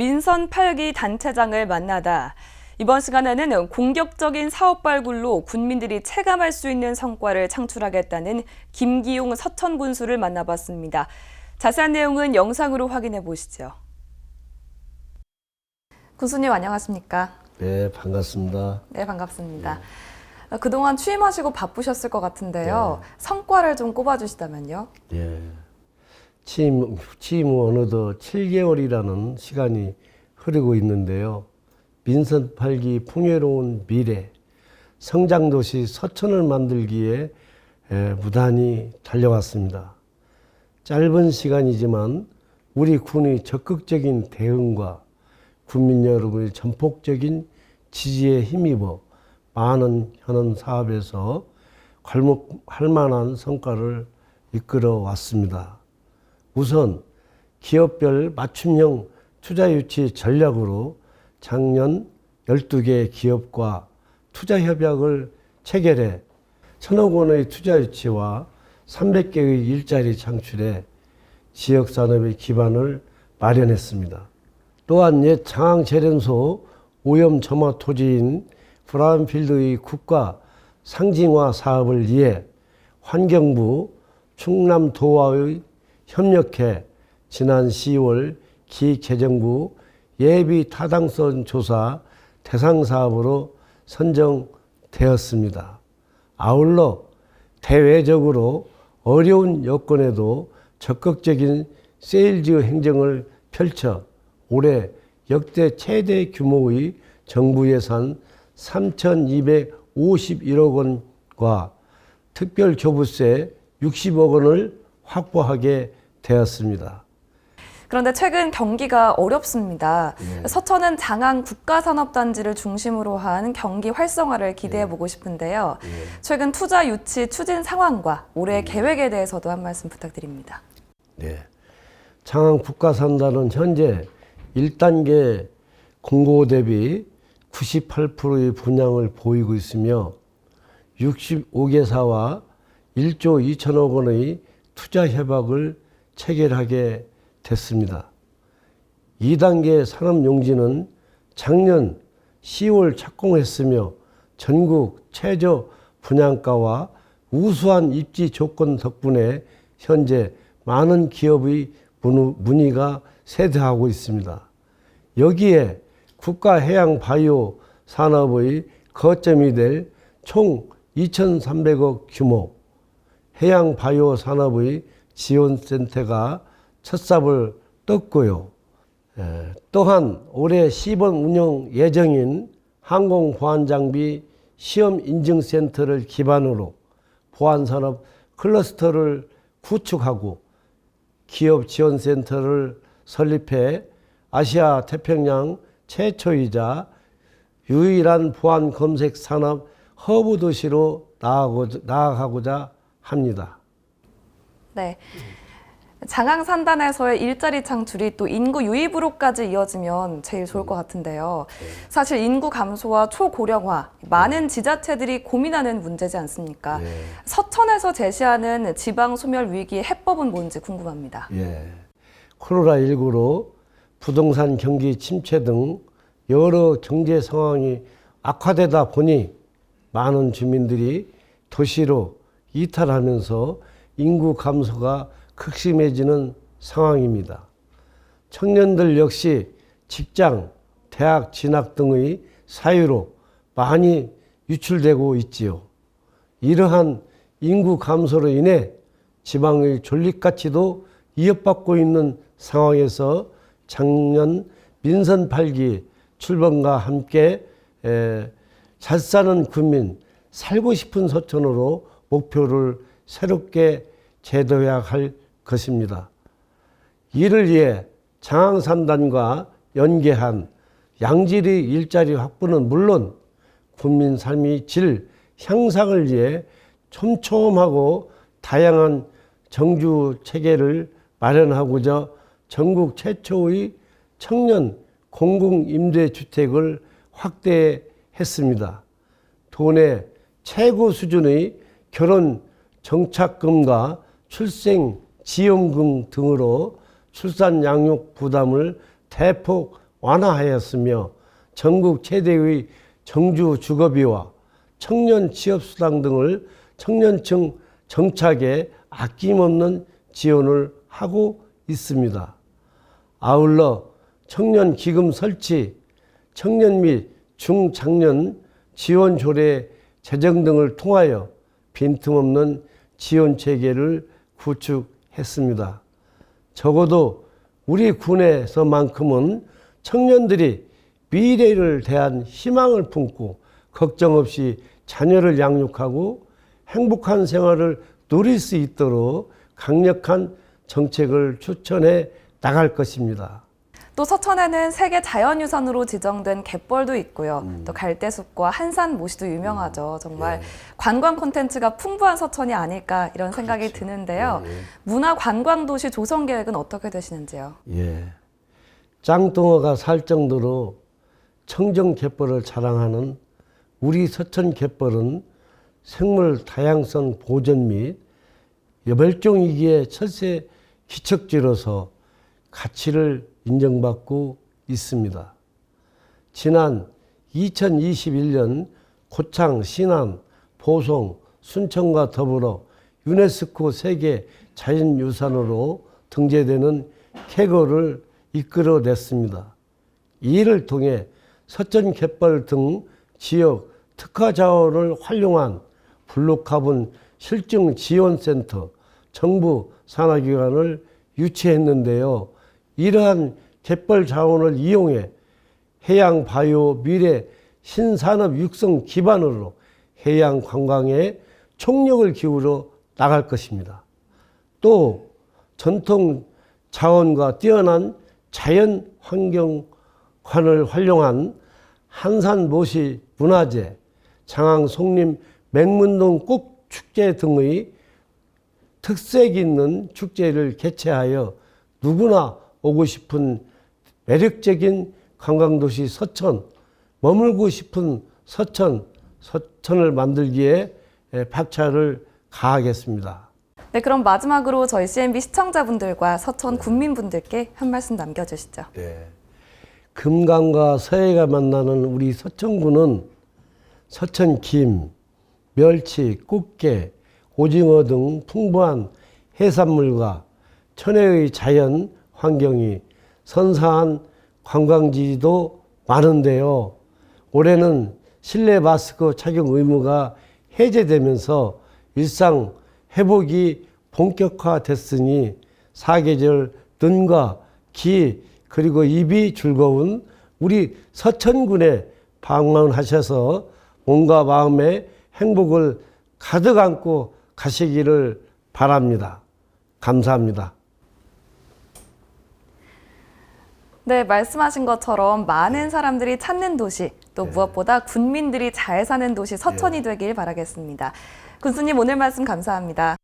민선 8기 단체장을 만나다. 이번 시간에는 공격적인 사업 발굴로 군민들이 체감할 수 있는 성과를 창출하겠다는 김기용 서천 군수를 만나봤습니다. 자세한 내용은 영상으로 확인해 보시죠. 군수님 안녕하십니까? 네, 반갑습니다. 네, 반갑습니다. 어, 그동안 취임하시고 바쁘셨을 것 같은데요. 성과를 좀 꼽아주시다면요. 예. 취임, 취임 후 어느덧 7개월이라는 시간이 흐르고 있는데요. 민선 8기 풍요로운 미래, 성장도시 서천을 만들기에 에, 무단히 달려왔습니다. 짧은 시간이지만 우리 군의 적극적인 대응과 국민 여러분의 전폭적인 지지에 힘입어 많은 현안 사업에서 괄목할 만한 성과를 이끌어 왔습니다. 우선 기업별 맞춤형 투자 유치 전략으로 작년 12개 기업과 투자 협약을 체결해 천억 원의 투자 유치와 300개의 일자리 창출에 지역 산업의 기반을 마련했습니다. 또한 옛 장항 재련소 오염 점화 토지인 브라운필드의 국가 상징화 사업을 위해 환경부 충남도와의 협력해 지난 10월 기재정부 예비 타당성 조사 대상 사업으로 선정되었습니다. 아울러 대외적으로 어려운 여건에도 적극적인 세일즈 행정을 펼쳐 올해 역대 최대 규모의 정부 예산 3,251억 원과 특별 교부세 60억 원을 확보하게 되었습니다. 그런데 최근 경기가 어렵습니다. 네. 서천은 장항 국가산업단지를 중심으로 한 경기 활성화를 기대해 보고 싶은데요. 최근 투자 유치 추진 상황과 올해 계획에 대해서도 한 말씀 부탁드립니다. 네. 장항 국가산단은 현재 1단계 공고 대비 98%의 분양을 보이고 있으며 65개사와 1조 2천억 원의 투자 협약을 체결하게 됐습니다. 2단계 산업용지는 작년 10월 착공했으며 전국 최저 분양가와 우수한 입지 조건 덕분에 현재 많은 기업의 문의- 문의가 세대하고 있습니다. 여기에 국가해양바이오 산업의 거점이 될 총 2,300억 규모 해양바이오 산업의 지원센터가 첫 삽을 떴고요. 에, 또한 올해 시범 운영 예정인 항공 보안 장비 시험 인증 센터를 기반으로 보안 산업 클러스터를 구축하고 기업 지원 센터를 설립해 아시아 태평양 최초이자 유일한 보안 검색 산업 허브 도시로 나아가고자 합니다. 네. 장항 산단에서의 일자리 창출이 또 인구 유입으로까지 이어지면 제일 좋을 것 같은데요. 사실 인구 감소와 초고령화, 많은 지자체들이 고민하는 문제지 않습니까? 네. 서천에서 제시하는 지방 소멸 위기의 해법은 뭔지 궁금합니다. 예. 코로나19로 부동산 경기 침체 등 여러 경제 상황이 악화되다 보니 많은 주민들이 도시로 이탈하면서 인구 감소가 극심해지는 상황입니다. 청년들 역시 직장, 대학 진학 등의 사유로 많이 유출되고 있지요. 이러한 인구 감소로 인해 지방의 존립 가치도 위협받고 있는 상황에서 작년 민선 8기 출범과 함께 에, 잘 사는 군민, 살고 싶은 서천으로 목표를 새롭게 재도해야 할 것입니다. 이를 위해 장항산단과 연계한 양질의 일자리 확보는 물론 국민 삶의 질 향상을 위해 촘촘하고 다양한 정주 체계를 마련하고자 전국 최초의 청년 공공 임대 주택을 확대했습니다. 도내 최고 수준의 결혼 정착금과 출생 지원금 등으로 출산 양육 부담을 대폭 완화하였으며 전국 최대의 정주 주거비와 청년 취업수당 등을 청년층 정착에 아낌없는 지원을 하고 있습니다. 아울러 청년 기금 설치, 청년 및 중장년 지원 조례 제정 등을 통하여 빈틈없는 지원 체계를 구축했습니다. 적어도 우리 군에서만큼은 청년들이 미래를 대한 희망을 품고 걱정 없이 자녀를 양육하고 행복한 생활을 누릴 수 있도록 강력한 정책을 추천해 나갈 것입니다. 또 서천에는 세계 자연유산으로 지정된 갯벌도 있고요. 또 갈대숲과 한산 모시도 유명하죠. 정말 관광 콘텐츠가 풍부한 서천이 아닐까 이런 생각이 드는데요. 문화 관광 도시 조성 계획은 어떻게 되시는지요? 예. 짱뚱어가 살 정도로 청정 갯벌을 자랑하는 우리 서천 갯벌은 생물 다양성 보전 및 멸종 위기의 철새 기척지로서 가치를 인정받고 있습니다. 지난 2021년 고창, 신안, 보성, 순천과 더불어 유네스코 세계 자연유산으로 등재되는 쾌거를 이끌어냈습니다. 이를 통해 서천 갯벌 등 지역 특화 자원을 활용한 블루카본 실증 지원센터 정부 산하기관을 유치했는데요. 이러한 갯벌 자원을 이용해 해양 바이오 미래 신산업 육성 기반으로 해양 관광에 총력을 기울여 나갈 것입니다. 또 전통 자원과 뛰어난 자연 환경관을 활용한 한산 모시 문화재, 장항 송림 맹문동 꽃 축제 등의 특색 있는 축제를 개최하여 누구나 오고 싶은 매력적인 관광도시 서천, 머물고 싶은 서천, 서천을 만들기에 박차를 가하겠습니다. 네, 그럼 마지막으로 저희 CNB 시청자분들과 서천 군민분들께 한 말씀 남겨주시죠. 네. 금강과 서해가 만나는 우리 서천군은 서천 김, 멸치, 꽃게, 오징어 등 풍부한 해산물과 천혜의 자연 환경이 선사한 관광지도 많은데요. 올해는 실내 마스크 착용 의무가 해제되면서 일상 회복이 본격화됐으니 사계절 눈과 귀 그리고 입이 즐거운 우리 서천군에 방문하셔서 몸과 마음의 행복을 가득 안고 가시기를 바랍니다. 감사합니다. 네, 말씀하신 것처럼 많은 사람들이 찾는 도시, 또 무엇보다 군민들이 잘 사는 도시 서천이 되길 바라겠습니다. 군수님 오늘 말씀 감사합니다.